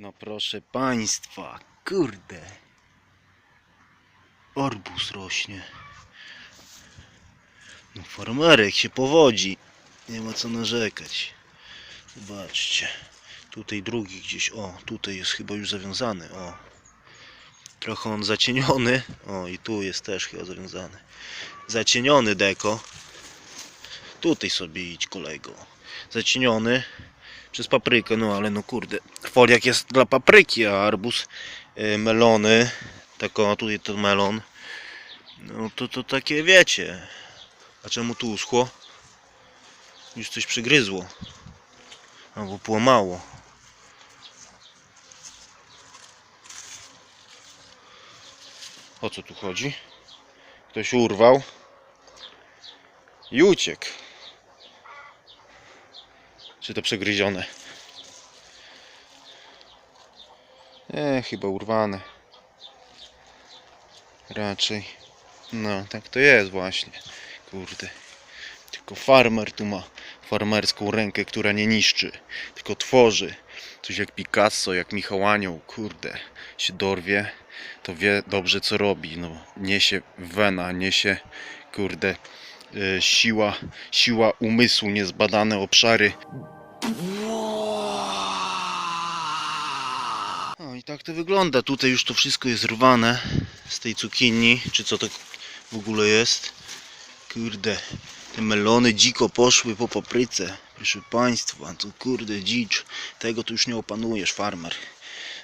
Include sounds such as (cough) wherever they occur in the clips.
No proszę państwa, kurde. Orbus rośnie. No farmerek się powodzi. Nie ma co narzekać. Zobaczcie. Tutaj drugi gdzieś. O, tutaj jest chyba już zawiązany. O. Trochę on zacieniony. O, i tu jest też chyba zawiązany. Zacieniony deko. Tutaj sobie idź kolego. Zacieniony przez paprykę, no ale no kurde. Foliak jest dla papryki, a arbuz y, melony. Tak o, tutaj to melon. No to to takie wiecie. A czemu tu uschło? Już coś przygryzło. Albo połamało. O co tu chodzi? Ktoś urwał i uciekł. Czy to przegryzione? Nie, chyba urwane. Raczej. No, tak to jest właśnie. Kurde. Tylko farmer tu ma farmerską rękę, która nie niszczy, tylko tworzy. Coś jak Picasso, jak Michał Anioł, kurde, się dorwie, to wie dobrze co robi. No, niesie wena, niesie, kurde, e, siła, siła umysłu, niezbadane obszary. No i tak to wygląda. Tutaj już to wszystko jest rwane z tej cukinii, czy co to w ogóle jest. Kurde, te melony dziko poszły po papryce. Proszę Państwa, to kurde dzicz. Tego tu już nie opanujesz, farmer.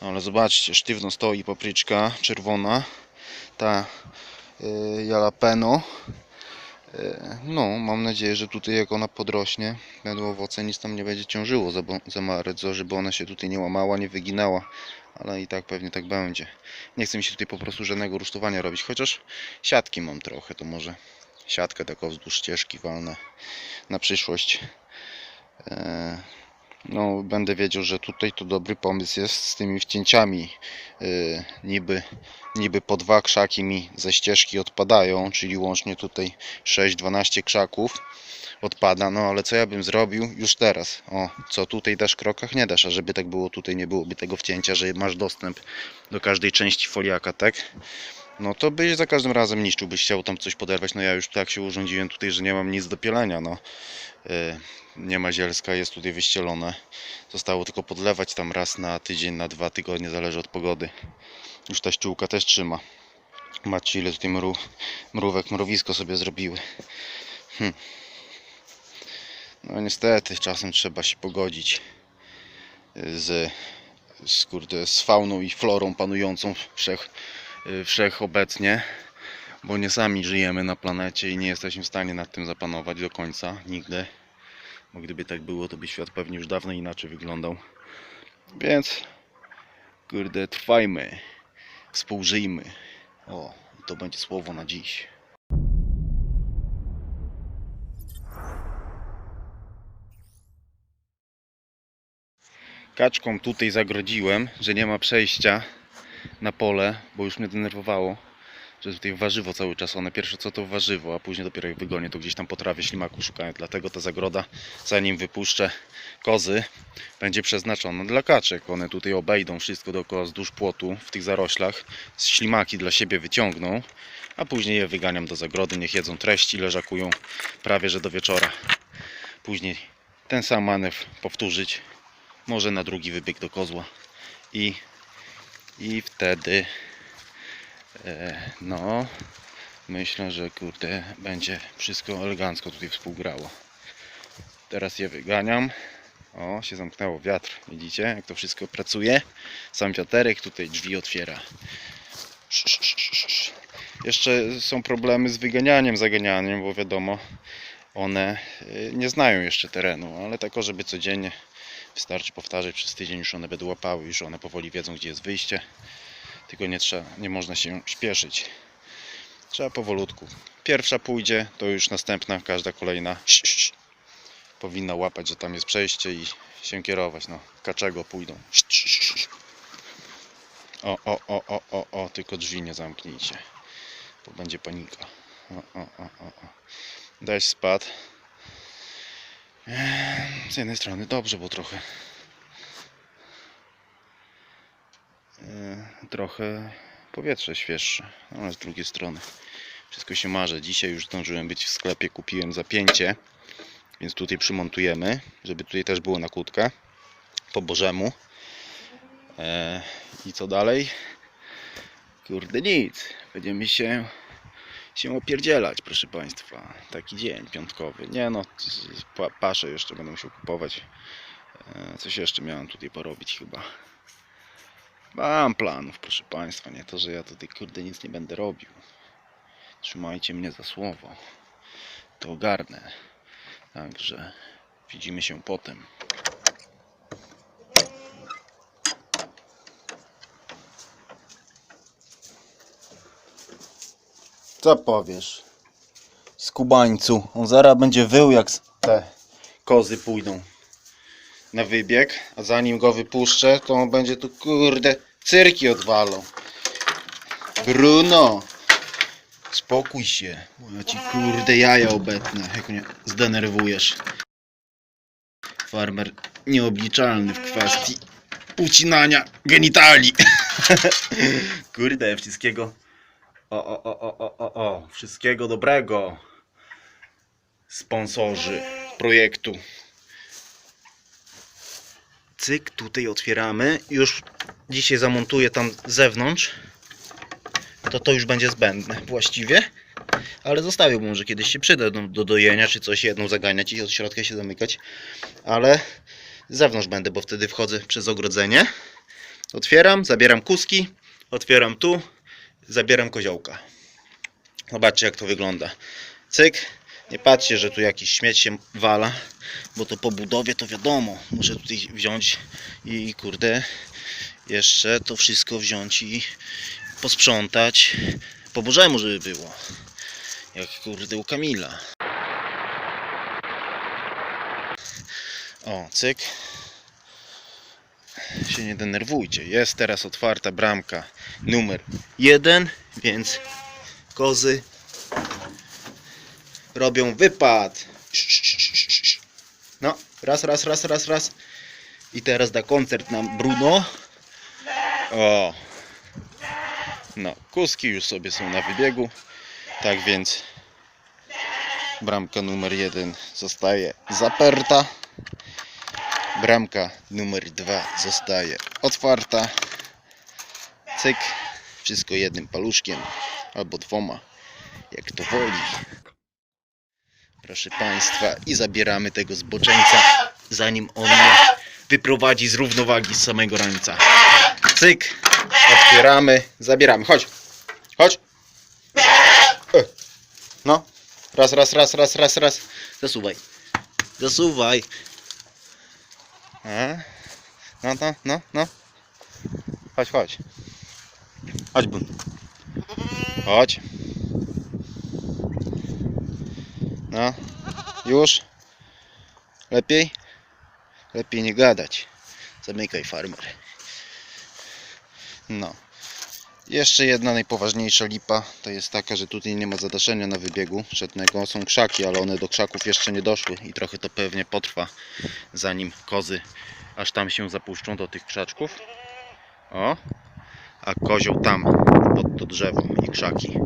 No, ale zobaczcie, sztywno stoi papryczka czerwona. Ta y, jalapeno. Y, no, mam nadzieję, że tutaj jak ona podrośnie, będą owoce, nic tam nie będzie ciążyło za, za bardzo, żeby ona się tutaj nie łamała, nie wyginała. Ale i tak pewnie tak będzie. Nie chcę mi się tutaj po prostu żadnego rusztowania robić, chociaż siatki mam trochę, to może siatkę taką wzdłuż ścieżki walnę na przyszłość. E, No, będę wiedział, że tutaj to dobry pomysł jest z tymi wcięciami. E, Niby, niby po dwa krzaki mi ze ścieżki odpadają, czyli łącznie tutaj 6-12 krzaków odpada. No ale co ja bym zrobił już teraz? O, co tutaj dasz krokach? Nie dasz, a żeby tak było, tutaj nie byłoby tego wcięcia, że masz dostęp do każdej części foliaka, tak? No to byś za każdym razem niszczył, byś chciał tam coś poderwać. No ja już tak się urządziłem tutaj, że nie mam nic do pielenia. No. Yy, nie ma zielska, jest tutaj wyścielone. Zostało tylko podlewać tam raz na tydzień, na dwa tygodnie, zależy od pogody. Już ta ściółka też trzyma. Macie ile tutaj mru, mrówek, mrowisko sobie zrobiły. Hm. No niestety, czasem trzeba się pogodzić z, z, kurde, z fauną i florą panującą wszech, wszechobecnie, bo nie sami żyjemy na planecie i nie jesteśmy w stanie nad tym zapanować do końca, nigdy. Bo gdyby tak było, to by świat pewnie już dawno inaczej wyglądał. Więc, kurde, trwajmy, współżyjmy. O, to będzie słowo na dziś. Kaczką tutaj zagrodziłem, że nie ma przejścia na pole, bo już mnie denerwowało, że tutaj warzywo cały czas one pierwsze co to warzywo, a później dopiero jak wygonię to gdzieś tam po trawie ślimaku szukają. Dlatego ta zagroda, zanim wypuszczę kozy, będzie przeznaczona dla kaczek. One tutaj obejdą wszystko dookoła wzdłuż płotu w tych zaroślach, ślimaki dla siebie wyciągną, a później je wyganiam do zagrody, niech jedzą treści, leżakują prawie że do wieczora. Później ten sam manewr powtórzyć, może na drugi wybieg do kozła i, i wtedy e, no myślę, że kurde będzie wszystko elegancko tutaj współgrało. Teraz je wyganiam. O się zamknęło wiatr widzicie jak to wszystko pracuje? Sam wiaterek tutaj drzwi otwiera. Sz, sz, sz, sz, sz. jeszcze są problemy z wyganianiem, zaganianiem bo wiadomo one y, nie znają jeszcze terenu ale tako żeby codziennie Wystarczy powtarzać przez tydzień, już one będą łapały, już one powoli wiedzą, gdzie jest wyjście. Tylko nie trzeba, nie można się śpieszyć. Trzeba powolutku. Pierwsza pójdzie, to już następna, każda kolejna powinna łapać, że tam jest przejście i się kierować. No, kaczego pójdą. O, o, o, o, o, o, tylko drzwi nie zamknijcie, bo będzie panika. O, o, o, o, o. Deszcz spadł. Z jednej strony dobrze, bo trochę e, trochę powietrze świeższe. Ale z drugiej strony wszystko się marze. Dzisiaj już zdążyłem być w sklepie, kupiłem zapięcie, więc tutaj przymontujemy, żeby tutaj też było na kłódkę po bożemu. E, I co dalej? Kurde nic. Będziemy się się opierdzielać, proszę Państwa. Taki dzień piątkowy. Nie no, paszę jeszcze będę musiał kupować. E, Coś jeszcze miałem tutaj porobić chyba. Mam planów, proszę Państwa. Nie to, że ja tutaj kurde nic nie będę robił. Trzymajcie mnie za słowo. To ogarnę. Także widzimy się potem. Co powiesz? Skubańcu. On zaraz będzie wył jak te kozy pójdą na wybieg, a zanim go wypuszczę, to on będzie tu kurde cyrki odwalą. Bruno! Spokój się, bo ja ci kurde jaja obetnę, jak mnie zdenerwujesz. Farmer nieobliczalny w kwestii ucinania genitali. (laughs) kurde, wszystkiego o, o, o, o, o, o. Wszystkiego dobrego. Sponsorzy projektu. Cyk, tutaj otwieramy. Już dzisiaj zamontuję tam z zewnątrz. To to już będzie zbędne właściwie. Ale zostawię, bo może kiedyś się przyda do, do dojenia, czy coś jedną zaganiać i od środka się zamykać. Ale z zewnątrz będę, bo wtedy wchodzę przez ogrodzenie. Otwieram, zabieram kuski, otwieram tu, zabieram koziołka. Zobaczcie jak to wygląda. Cyk. Nie patrzcie, że tu jakiś śmieć się wala, bo to po budowie to wiadomo. Muszę tutaj wziąć i kurde jeszcze to wszystko wziąć i posprzątać po bożemu, żeby było. Jak kurde u Kamila. O, cyk. Się nie denerwujcie. Jest teraz otwarta bramka numer jeden, więc kozy robią wypad. No, raz, raz, raz, raz, raz. I teraz da koncert nam Bruno. O. No, kuski już sobie są na wybiegu. Tak więc bramka numer jeden zostaje zaperta. Bramka numer dwa zostaje otwarta. Cyk. Wszystko jednym paluszkiem albo dwoma, jak to woli. Proszę Państwa, i zabieramy tego zboczeńca, zanim on mnie wyprowadzi z równowagi z samego rańca. Cyk, otwieramy, zabieramy. Chodź, chodź. E. No, raz, raz, raz, raz, raz, raz. Zasuwaj, zasuwaj. A? No, no, no, no. Chodź, chodź. Chodź, bun. Chodź. No. Już? Lepiej? Lepiej nie gadać. Zamykaj farmer. No. Jeszcze jedna najpoważniejsza lipa to jest taka, że tutaj nie ma zadaszenia na wybiegu szednego. Są krzaki, ale one do krzaków jeszcze nie doszły i trochę to pewnie potrwa zanim kozy aż tam się zapuszczą do tych krzaczków. O, a kozioł tam pod to drzewo i krzaki.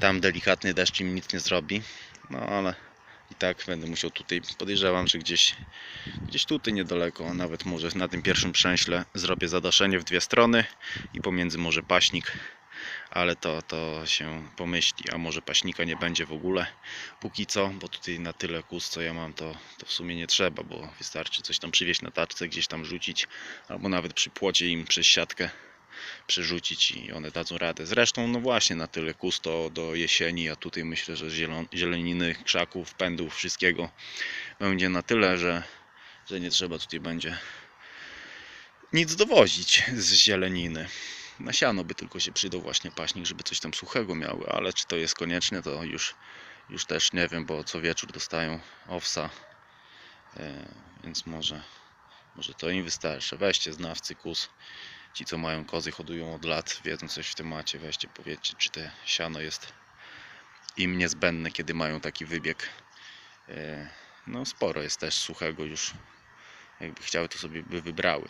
Tam delikatny deszcz im nic nie zrobi. No ale tak będę musiał tutaj, podejrzewam, że gdzieś, gdzieś tutaj niedaleko, nawet może na tym pierwszym przęśle zrobię zadaszenie w dwie strony i pomiędzy może paśnik, ale to, to się pomyśli, a może paśnika nie będzie w ogóle. Póki co, bo tutaj na tyle kus co ja mam to, to w sumie nie trzeba, bo wystarczy coś tam przywieźć na taczce, gdzieś tam rzucić, albo nawet przy płocie im przez siatkę przerzucić i one dadzą radę. Zresztą, no właśnie, na tyle kus to do jesieni, a tutaj myślę, że zielon, zieleniny, krzaków, pędów, wszystkiego będzie na tyle, że, że nie trzeba tutaj będzie nic dowozić z zieleniny. Na siano by tylko się przydał właśnie paśnik, żeby coś tam suchego miały, ale czy to jest konieczne, to już, już też nie wiem, bo co wieczór dostają owsa, e, więc może, może to im wystarczy. Weźcie znawcy kus, ci co mają kozy, hodują od lat, wiedzą coś w temacie, weźcie powiedzcie, czy te siano jest im niezbędne, kiedy mają taki wybieg. E, No sporo jest też suchego już, jakby chciały to sobie by wybrały.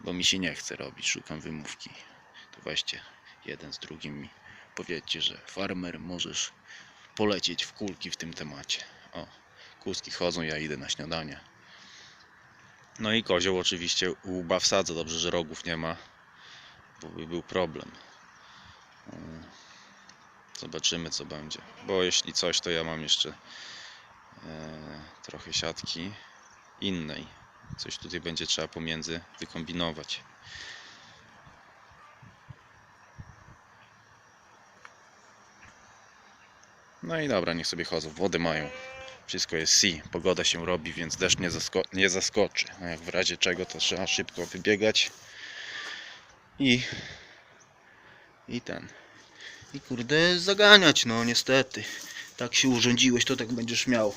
bo mi się nie chce robić, szukam wymówki. To weźcie jeden z drugim mi powiedzcie, że farmer możesz polecieć w kulki w tym temacie. O, kózki chodzą, ja idę na śniadanie. No i kozioł oczywiście łba wsadza, dobrze, że rogów nie ma, bo by był problem. Mm. Zobaczymy co będzie, bo jeśli coś to ja mam jeszcze e, trochę siatki innej. Coś tutaj będzie trzeba pomiędzy wykombinować. No i dobra, niech sobie chodzą. Wody mają. Wszystko jest si. Pogoda się robi, więc deszcz nie, zasko- nie zaskoczy. Jak w razie czego, to trzeba szybko wybiegać. I... I ten. I kurde zaganiać, no niestety. Tak się urządziłeś, to tak będziesz miał.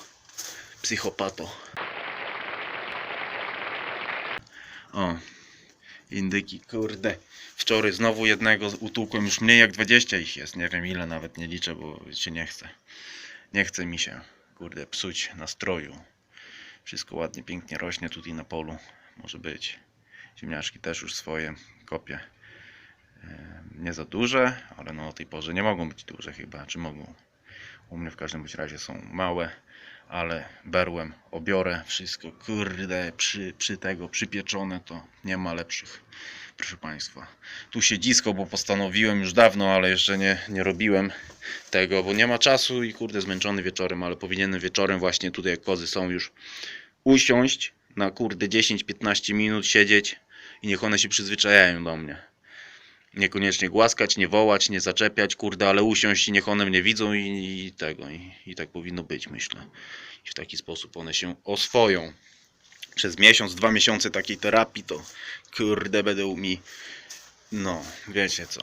Psychopato. O, indyki, kurde. Wczoraj znowu jednego utłukłem, już mniej jak 20 ich jest. Nie wiem ile, nawet nie liczę, bo się nie chce. Nie chce mi się, kurde, psuć nastroju. Wszystko ładnie, pięknie rośnie tutaj na polu. Może być. Ziemniaczki też już swoje kopię. E, Nie za duże, ale no o tej porze nie mogą być duże chyba, czy mogą? U mnie w każdym bądź razie są małe, ale berłem obiorę wszystko, kurde, przy, przy tego przypieczone to nie ma lepszych, proszę Państwa. Tu siedzisko, bo postanowiłem już dawno, ale jeszcze nie, nie robiłem tego, bo nie ma czasu i kurde zmęczony wieczorem, ale powinienem wieczorem właśnie tutaj jak kozy są już usiąść na kurde 10-15 minut siedzieć i niech one się przyzwyczajają do mnie. Niekoniecznie głaskać, nie wołać, nie zaczepiać, kurde, ale usiąść i niech one mnie widzą i, i tego. I, I tak powinno być, myślę. I w taki sposób one się oswoją. Przez miesiąc, dwa miesiące takiej terapii to kurde będą mi. No, wiecie co.